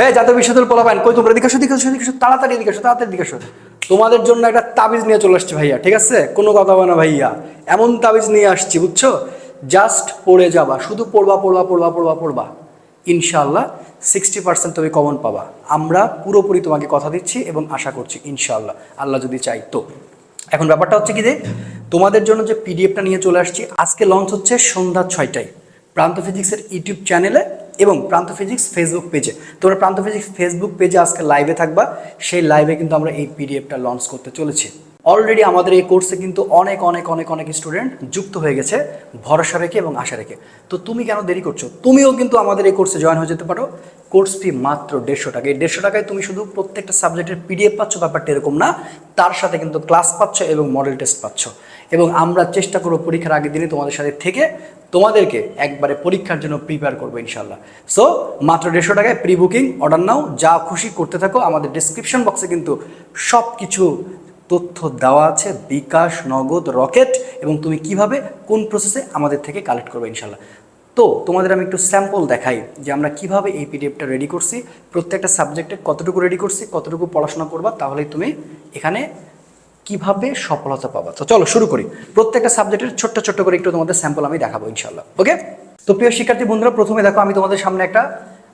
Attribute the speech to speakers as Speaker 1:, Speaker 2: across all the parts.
Speaker 1: হ্যাঁ জাতীয় বিশ্ববিদ্যালয় পোলাপাইন কই তোমরা? দিকে আসো দিকে আসো দিকে আসো, তাড়াতাড়ি দিকে আসো তাড়াতাড়ি দিকে আসো। তোমাদের জন্য একটা তাবিজ নিয়ে চলে আসছে ভাইয়া ঠিক আছে? কোনো কথা হবে না ভাইয়া। এমন তাবিজ নিয়ে আসছি বুঝছ? জাস্ট পড়ে যাবা শুধু পড়বা পড়বা পড়বা পড়বা পড়বা। ইনশাআল্লাহ সিক্সটি পার্সেন্ট তুমি কমন পাবা। আমরা পুরোপুরি তোমাকে কথা দিচ্ছি এবং আশা করছি ইনশাআল্লাহ আল্লাহ যদি চাই তো। এখন ব্যাপারটা হচ্ছে কি যে তোমাদের জন্য যে পিডিএফটা নিয়ে চলে আসছি আজকে লঞ্চ হচ্ছে সন্ধ্যা ছয়টায়। প্রান্ত ফিজিক্সের ইউটিউব চ্যানেলে এবং প্রান্ত ফিজিক্স ফেসবুক পেজে তোমরা প্রান্ত ফিজিক্স ফেসবুক পেজে আজকে লাইভে থাকবা। সেই লাইভে কিন্তু আমরা এই পিডিএফটা লঞ্চ করতে চলেছি। অলরেডি আমাদের এই কোর্সে কিন্তু অনেক অনেক অনেক অনেক স্টুডেন্ট যুক্ত হয়ে গেছে। ভরসা রেখে এবং আশা রেখে। তো তুমি কেন দেরি করছ? তুমিও কিন্তু আমাদের এই কোর্সে জয়েন হয়ে যেতে পারো। কোর্স ফি মাত্র দেড়শো টাকা। এই দেড়শো টাকায় তুমি শুধু প্রত্যেকটা সাবজেক্টের পিডিএফ পাচ্ছ, ব্যাপারটা এরকম না। তার সাথে কিন্তু ক্লাস পাচ্ছ এবং মডেল টেস্ট পাচ্ছ। এবং আমরা চেষ্টা করব পরীক্ষার আগের দিনে তোমাদের সাথে থেকে তোমাদেরকে একবারে পরীক্ষার জন্য প্রিপেয়ার করব ইনশাল্লাহ সো মাত্র দেড়শো টাকায় প্রি বুকিং অর্ডার নাও, যা খুশি করতে থাকো, আমাদের ডিসক্রিপশন বক্সে কিন্তু সব কিছু তথ্য দেওয়া আছে, বিকাশ, নগদ, রকেট, এবং তুমি কীভাবে, কোন প্রসেসে আমাদের থেকে কালেক্ট করবে ইনশাল্লাহ তো, তোমাদের আমি একটু স্যাম্পল দেখাই যে আমরা কীভাবে এই পিডিএফটা রেডি করছি, প্রত্যেকটা সাবজেক্টে কতটুকু রেডি করছি, কতটুকু পড়াশোনা করবা, তাহলেই তুমি এখানে কীভাবে সফলতা পাবা? তো চলো, শুরু করি। প্রত্যেকটা সাবজেক্টের ছোট্ট ছোট্ট করে একটু তোমাদের স্যাম্পল আমি দেখাবো ইনশাল্লাহ ওকে তো প্রিয় শিক্ষার্থী বন্ধুরা, প্রথমে দেখো, আমি তোমাদের সামনে একটা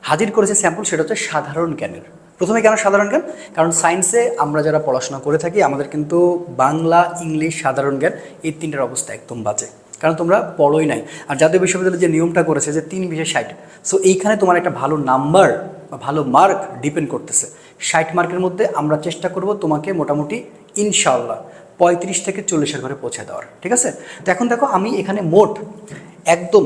Speaker 1: হাজির করেছি স্যাম্পল সেটা হচ্ছে সাধারণ জ্ঞানের। প্রথমে কেন সাধারণ জ্ঞান? কারণ সায়েন্সে আমরা যারা পড়াশোনা করে থাকি, আমাদের কিন্তু বাংলা, ইংলিশ, সাধারণ জ্ঞান, এই তিনটার অবস্থা একদম বাজে। কারণ তোমরা পড়োই নাই। আর জাতীয় বিশ্ববিদ্যালয় যে নিয়মটা করেছে যে তিন বিশে ষাট সো এইখানে তোমার একটা ভালো নাম্বার বা ভালো মার্ক ডিপেন্ড করতেছে। ষাট মার্কের মধ্যে আমরা চেষ্টা করব তোমাকে মোটামুটি ইনশাআল্লাহ পঁয়ত্রিশ থেকে চল্লিশের ঘরে পৌঁছে দেওয়ার, ঠিক আছে? তো এখন দেখো আমি এখানে মোট একদম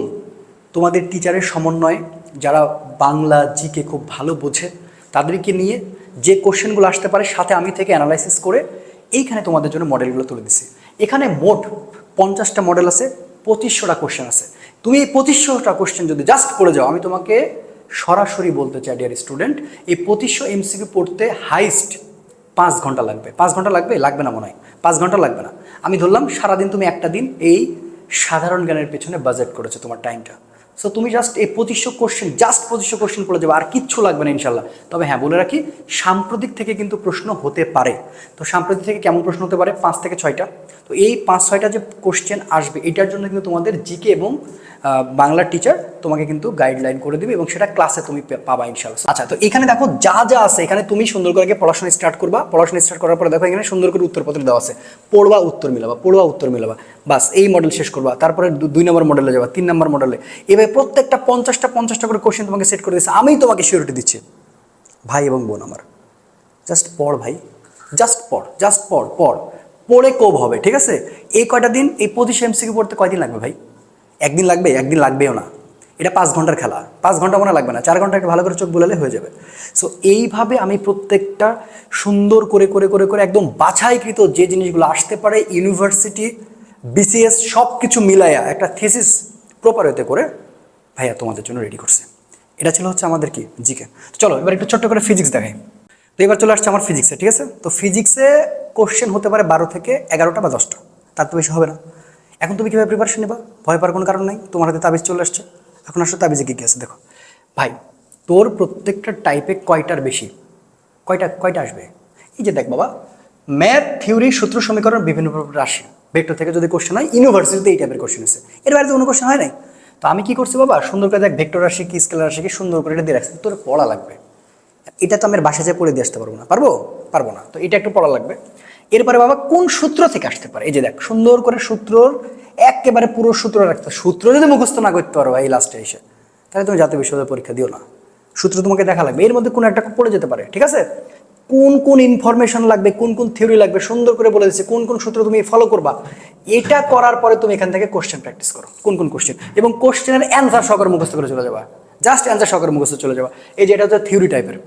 Speaker 1: তোমাদের টিচারের সমন্বয়ে যারা বাংলা জিকে খুব ভালো বোঝে, তাদেরকে নিয়ে যে কোশ্চেনগুলো আসতে পারে সাথে আমি থেকে অ্যানালাইসিস করে এইখানে তোমাদের জন্য মডেলগুলো তুলে দিছি। এখানে মোট পঞ্চাশটা মডেল আছে, পঁচিশশোটা কোশ্চেন আছে। তুমি এই পঁচিশশোটা কোশ্চেন যদি জাস্ট পড়ে যাও, আমি তোমাকে সরাসরি বলতে চাই ডিয়ার স্টুডেন্ট এই পঁচিশশো এমসিকিউ পড়তে হাইস্ট পাঁচ ঘণ্টা লাগবে। পাঁচ ঘণ্টা লাগবে? লাগবে না মনে হয়। পাঁচ ঘণ্টা লাগবে না। আমি ধরলাম সারাদিন তুমি একটা দিন এই সাধারণ জ্ঞানের পেছনে বাজেট করেছ তোমার টাইমটা সো তুমি জাস্ট এই পঁচিশশো কোশ্চেন জাস্ট পঁচিশশো কোশ্চেন পড়ে যাবে আর কিচ্ছু লাগবে না ইনশাল্লাহ। তবে হ্যাঁ বলে রাখি, সাম্প্রতিক থেকে কিন্তু প্রশ্ন হতে পারে। তো সাম্প্রতিক থেকে কেমন প্রশ্ন হতে পারে? পাঁচ থেকে ছয়টা। তো এই পাঁচ, ছয়টা যে কোশ্চেন আসবে, এটার জন্য কিন্তু তোমাদের জিকে এবং বাংলার টিচার তোমাকে কিন্তু গাইডলাইন করে দিবে এবং সেটা ক্লাসে তুমি পাবা ইনশাল্লাহ। আচ্ছা তো এখানে দেখো, যা যা আছে, এখানে তুমি সুন্দর করে পড়াশোনা স্টার্ট করবা। পড়াশোনা স্টার্ট করার পরে দেখো, এখানে সুন্দর করে উত্তরপত্র দেওয়া আছে। পড়বা, উত্তর মিলাবা, পড়বা, উত্তর মিলাবা। বাস, এই মডেল শেষ করবা। তারপরে দুই নম্বর মডেলে যাবা, তিন নম্বর মডেলে এভাবে প্রত্যেকটা পঞ্চাশটা পঞ্চাশটা করে কোশ্চেন তোমাকে সেট করে দিচ্ছে আমি তোমাকে সিওরিটি দিচ্ছি। ভাই এবং বোন আমার। জাস্ট পড় ভাই। জাস্ট পড় জাস্ট পড় পড়। পড়ে কোভ হবে, ঠিক আছে? এই কয়টা দিন, এই পঁচিশ এমসিকিউ পড়তে কয়দিন লাগবে ভাই? একদিন লাগবে? একদিন লাগবেও না। এটা পাঁচ ঘণ্টার খেলা। পাঁচ ঘণ্টা মনে লাগবে না। চার ঘণ্টা একটু ভালো করে চোখ বোলালে হয়ে যাবে। সো এইভাবে আমি প্রত্যেকটা সুন্দর করে করে করে করে একদম বাছাইকৃত যে জিনিসগুলো আসতে পারে ইউনিভার্সিটি বিসিএস সব কিছু মিলাইয়া একটা থিসিস প্রপার হতে করে ভাইয়া তোমাদের জন্য রেডি করছে। এটা ছিল হচ্ছে আমাদের কি? জিকে চলো, এবার একটু ছোট্ট করে ফিজিক্স দেখাই। তো এবার চলে আসছে আমার ফিজিক্সে ঠিক আছে? তো ফিজিক্সে কোশ্চেন হতে পারে বারো থেকে এগারোটা বা দশটা। তার তো বেশি হবে না। এখন তুমি কীভাবে প্রিপারেশন নেবা? ভয় পাওয়ার কোনো কারণ নেই। তোমার হাতে তাবিজ চলে আসছে। এখন আসলে তাবিজে কী কী আছে দেখো। ভাই, তোর প্রত্যেকটা টাইপে কয়টার বেশি? কয়টা কয়টা আসবে? এই যে দেখ বাবা ম্যাথ থিওরি সূত্র, সমীকরণ, বিভিন্ন রাশি। ভেক্টর থেকে যদি কোশ্চেন হয় ইউনিভার্সিটিতে এই টাইপের কোশ্চেন আছে। এর বাইরে কোনো কোশ্চেন হয় নাই। তো আমি কি করছি বাবা? সুন্দর করে দেখ ভেক্টর রাশি কি স্কেলার রাশি কি, সুন্দর করে এটা দিয়ে রাখছি। তোর পড়া লাগবে। এটা তো আমি আর বাসায় যেয়ে পড়ে দিয়ে আসতে পারব না। পারব? পারব না। তো এটা একটু পড়া লাগবে। এরপরে বাবা, কোন সূত্র থেকে আসতে পারে? এই যে দেখ, সুন্দর করে সূত্রর একেবারে পুরো সূত্র রাখতে। সূত্র যদি মুখস্থ না করতে পারো এই লাস্টে এসে, তাহলে তুমি জাতীয় বিশ্ববিদ্যালয় পরীক্ষা দিও না। সূত্র তোমাকে দেখা লাগবে। এর মধ্যে কোনো একটা পড়ে যেতে পারে, ঠিক আছে? কোন কোন ইনফরমেশন লাগবে, কোন কোন থিওরি লাগবে, সুন্দর করে বলে দিচ্ছে, কোন কোন সূত্র তুমি ফলো করবা, এটা করার পরে তুমি এখান থেকে কোশ্চেন প্র্যাকটিস করো, কোন কোন কোশ্চেন এবং কোশ্চেনের অ্যান্সার সহকারে মুখস্থ করে চলে যাবা জাস্ট অ্যান্সার সহকারে মুখস্থ চলে যাবা। এই যে এটা হচ্ছে থিওরি টাইপের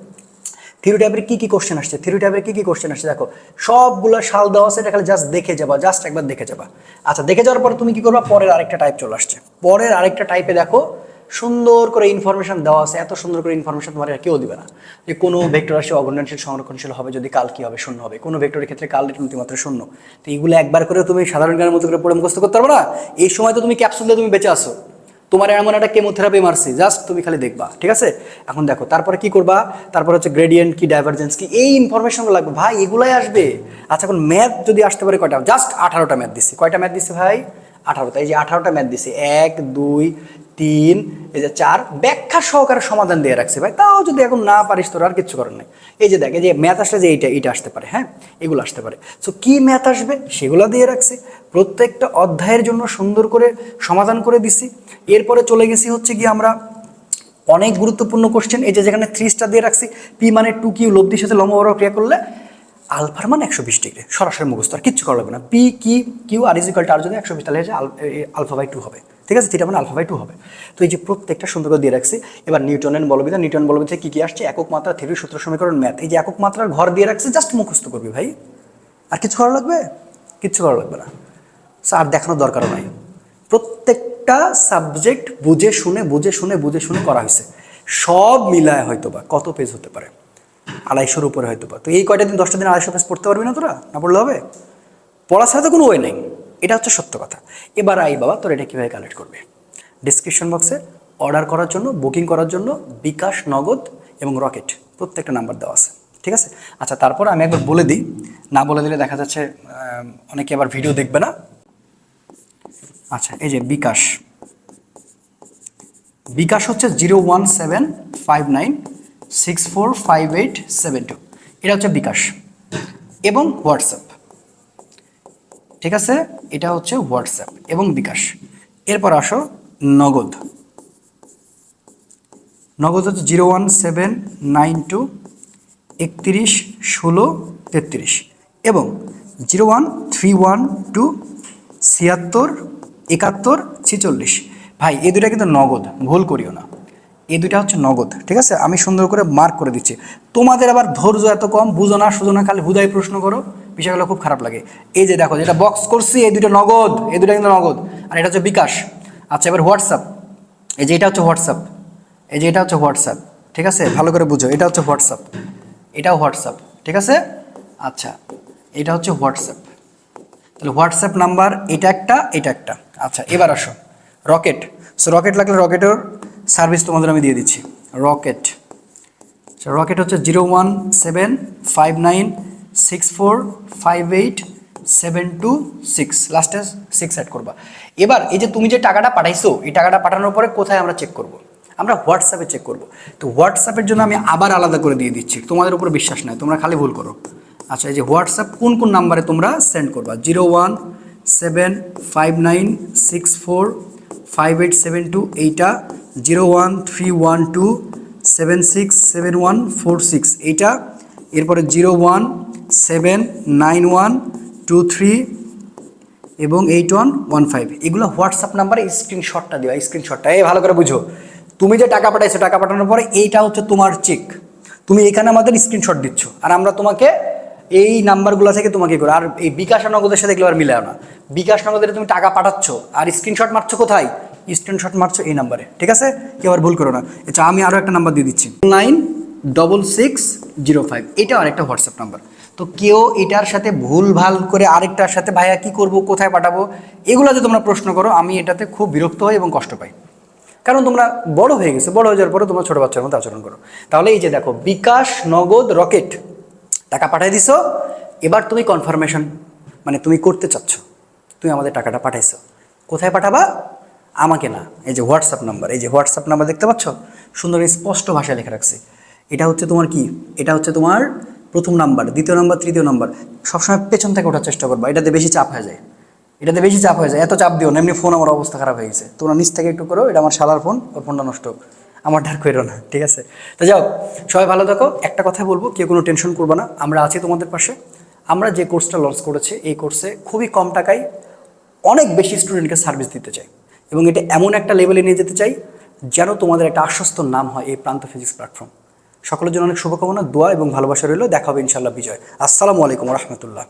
Speaker 1: থিওরি টাইপের কি কি কোশ্চেন আসছে? থিওরি টাইপের কী কী কোশ্চেন আসছে? দেখো, সবগুলো সাল দেওয়া আছে, এটা খালি জাস্ট দেখে যাবা জাস্ট একবার দেখে যাবা। আচ্ছা দেখে যাওয়ার পরে তুমি কি করবা? পরের আরেকটা টাইপ চলে আসছে। পরের আরেকটা টাইপে দেখো সুন্দর করে ইনফরমেশন দেওয়া আছে, এত সুন্দর করে ইনফরমেশন তোমার কেউ দিবে না। যে কোনো ভেক্টর রাশি অগণনশীল সংরক্ষণশীল হবে, যদি কাল কি হবে, শূন্য হবে। কোনো ভেক্টরের ক্ষেত্রে কাল মাত্র শূন্য। তো এইগুলো একবার করে তুমি সাধারণ জ্ঞানের মতো করে পড়ে মুখস্থ করতে পারবে না? এই সময় তো তুমি ক্যাপসুল দিয়ে তুমি বেঁচে আসো তোমার এমন একটা কেমোথেরাপি মারছি জাস্ট তুমি খালি দেখবা, ঠিক আছে? এখন দেখো, তারপরে কি করবা? তারপর হচ্ছে গ্রেডিয়েন্ট কি ডাইভারজেন্স কি, এই ইনফরমেশনগুলো লাগবে। ভাই, এগুলাই আসবে। আচ্ছা এখন ম্যাথ যদি আসতে পারে কয়টা? জাস্ট আঠারোটা ম্যাথ দিচ্ছি। কয়টা ম্যাথ দিচ্ছি ভাই? আঠারোটা এই যে আঠারোটা ম্যাথ দিছি, এক, দুই, তিন, এই যে চার, ব্যাখ্যা সহকারে সমাধান দিয়ে রাখছে ভাই। তাও যদি এখন না পারিস তোর আর কিচ্ছু করার নেই। এই যে দেখ যে ম্যাথ আসলে যে এইটা এইটা আসতে পারে হ্যাঁ? এগুলো আসতে পারে। সো কি ম্যাথ আসবে? সেগুলো দিয়ে রাখছি। প্রত্যেকটা অধ্যায়ের জন্য সুন্দর করে সমাধান করে দিছি। এরপরে চলে গেছি হচ্ছে কি আমরা অনেক গুরুত্বপূর্ণ কোশ্চেন এই যে যেখানে থ্রি স্টার দিয়ে রাখছি পি মানে টু কিউ লব্ধির সাথে লম্ব ক্রিয়া করলে আলফার মান একশো বিশ ডিগ্রি। সরাসরি মুখস্থ, আর কিচ্ছু করা লাগবে না। পি, কি, কিউ, আর ইজ ইকাল আর যদি একশো বিশ, তাহলে আলফা বাই টু হবে। ঠিক আছে? থিটা মানে আলফা বাই টু হবে। তো এই যে প্রত্যেকটা সুন্দর করে দিয়ে রাখছি, এবার নিউটনের বলবিদা নিউটন বলবিদা কি কি আসছে? একক মাত্রা থ্রি সূত্র, সমীকরণ ম্যাথ এই যে একক মাত্রার ঘর দিয়ে রাখছি জাস্ট মুখস্থ করবি ভাই। আর কিছু করা লাগবে? কিচ্ছু করা লাগবে না। আর দেখানোর দরকারও নাই। প্রত্যেকটা সাবজেক্ট বুঝে শুনে বুঝে শুনে বুঝে শুনে করা হয়েছে। সব মিলায় হয়তো বা কত পেজ হতে পারে? আড়াইশোর উপরে হয়তো বা। তো এই কয়টা দিন, দশটা দিন আড়াইশো পেজ পড়তে পারবি না তোরা? না পড়লে হবে? পড়া ছাড়া তো কোনো ওয়ে নেই। এটা হচ্ছে সত্য কথা। এবার আই বাবা, তোর এটা কীভাবে কালেক্ট করবে? ডিসক্রিপশন বক্সে অর্ডার করার জন্য বুকিং করার জন্য বিকাশ, নগদ এবং রকেট প্রত্যেকটা নাম্বার দেওয়া আছে। ঠিক আছে? আচ্ছা তারপর আমি একবার বলে দিই। না বলে দিলে দেখা যাচ্ছে অনেকে আবার ভিডিও দেখবে না। আচ্ছা এই যে বিকাশ। বিকাশ হচ্ছে zero one seven five nine six four five eight seven two এটা হচ্ছে বিকাশ। এবং হোয়াটসঅ্যাপ। ঠিক আছে? এটা হচ্ছে হোয়াটসঅ্যাপ এবং বিকাশ। এরপর আসো নগদ। নগদ হচ্ছে zero one seven nine two একত্রিশ ষোলো তেত্রিশ। এবং zero one three one two ছিয়াত্তর একাত্তর ছেচল্লিশ। ভাই, এই দুটা কিন্তু নগদ। ভুল করিও না। এই দুইটা হচ্ছে নগদ, ঠিক আছে? আমি সুন্দর করে মার্ক করে দিচ্ছি। তোমাদের আবার ধৈর্য এত কম, বুঝো না, সুঝো না, খালি হুদায় প্রশ্ন করো। বিষয়গুলো খুব খারাপ লাগে। এই যে দেখো, যেটা বক্স করছি, এই দুটো নগদ, এই দুটো কিন্তু নগদ। আর এটা হচ্ছে বিকাশ। আচ্ছা এবার হোয়াটসঅ্যাপ। এই যে এটা হচ্ছে হোয়াটসঅ্যাপ। এই যে এটা হচ্ছে হোয়াটসঅ্যাপ, ঠিক আছে? ভালো করে বুঝো, এটা হচ্ছে হোয়াটসঅ্যাপ। এটাও হোয়াটসঅ্যাপ, ঠিক আছে? আচ্ছা এটা হচ্ছে হোয়াটসঅ্যাপ। তাহলে হোয়াটসঅ্যাপ নাম্বার, এটা একটা এটা একটা। আচ্ছা এবার আসো। রকেট। সো রকেট লাগলে রকেটের সার্ভিস তোমাদের আমি দিয়ে দিচ্ছি। রকেট। রকেট হচ্ছে zero one seven five nine six four five eight seven two six. লাস্টে সিক্স অ্যাড করবা। এবার এই যে তুমি যে টাকাটা পাঠাইছো, এই টাকাটা পাঠানোর পরে কোথায় আমরা চেক করব? আমরা হোয়াটসঅ্যাপে চেক করব। তো হোয়াটসঅ্যাপের জন্য আমি আবার আলাদা করে দিয়ে দিচ্ছি। তোমাদের উপর বিশ্বাস নাই, তোমরা খালি ভুল করো। আচ্ছা এই যে হোয়াটসঅ্যাপ কোন কোন নাম্বারে তোমরা সেন্ড করবা? Zero one seven five nine six four five eight seven two এইটা zero one three one two seven six seven one four six. এইটা, এরপরে zero one seven nine one two three এবং eight one one five. এগুলো WhatsApp নাম্বারে স্ক্রিনশটটা দিও, স্ক্রিনশটটা। এই ভালো করে বুঝো। তুমি যে টাকা পাঠাইছো, টাকা পাঠানোর পরে এইটা হচ্ছে তোমার চেক তুমি এখানে আমাদের স্ক্রিনশট দিচ্ছ, আর আমরা তোমাকে এই নাম্বারগুলো থেকে তোমাকে করো। আর এই বিকাশ নগদের সাথে এগুলো আর মিলাও না। বিকাশ নগদের তুমি টাকা পাঠাচ্ছ, আর স্ক্রিনশট মারছো কোথায়? স্ক্রিনশট মারছো এই নাম্বারে, ঠিক আছে? কেউ আর ভুল করো না। আচ্ছা আমি আরও একটা নাম্বার দিয়ে দিচ্ছি। Nine double six zero five এটা আরেকটা হোয়াটসঅ্যাপ নাম্বার। তো কেউ এটার সাথে ভুল ভালো করে আরেকটার সাথে, ভাইয়া, কি করব? কোথায় পাঠাবো? এগুলো যে তোমরা প্রশ্ন করো, আমি এটাতে খুব বিরক্ত হই এবং কষ্ট পাই। কারণ তোমরা বড় হয়ে গেছো, বড় হয়ে যাওয়ার পরে তোমরা ছোটো বাচ্চার মতো আচরণ করো। তাহলে এই যে দেখো, বিকাশ নগদ রকেট, টাকা পাঠিয়ে দিছো, এবার তুমি কনফার্মেশন মানে তুমি করতে চাচ্ছ, তুমি আমাদের টাকাটা পাঠাইছো। কোথায় পাঠাবা? আমাকে না, এই যে হোয়াটসঅ্যাপ নাম্বার এই যে হোয়াটসঅ্যাপ নাম্বার দেখতে পাচ্ছ? সুন্দর স্পষ্ট ভাষায় লেখা রাখছে। এটা হচ্ছে তোমার কি? এটা হচ্ছে তোমার প্রথম নাম্বার দ্বিতীয় নাম্বার তৃতীয় নাম্বার সবসময় পেছন থেকে ওঠার চেষ্টা করবা, এটাতে বেশি চাপ হয়ে যায়। এটাতে বেশি চাপ হয়ে যায়, এত চাপ দিও না, এমনি ফোন আমার অবস্থা খারাপ হয়ে গেছে। তোমরা নিচ থেকে একটু করো, এটা আমার শালার ফোন ওর ফোনটা নষ্ট আমার ঢার করো না, ঠিক আছে? তো যাও, সবাই ভালো থাকো। একটা কথা বলব, কেউ কোনো টেনশন করব না, আমরা আছি তোমাদের পাশে। আমরা যে কোর্সটা লঞ্চ করেছি, এই কোর্সে খুবই কম টাকায় অনেক বেশি স্টুডেন্টকে সার্ভিস দিতে চাই। এবং এটা এমন একটা লেভেলে নিয়ে যেতে চাই যেন তোমাদের একটা আশ্বস্ত নাম হয় এই প্রান্ত ফিজিক্স প্ল্যাটফর্ম সকলের জন্য অনেক শুভকামনা, দোয়া এবং ভালোবাসা রইল। দেখা হবে ইনশাল্লাহ বিজয়। আসসালামু আলাইকুম রহমতুল্লাহ।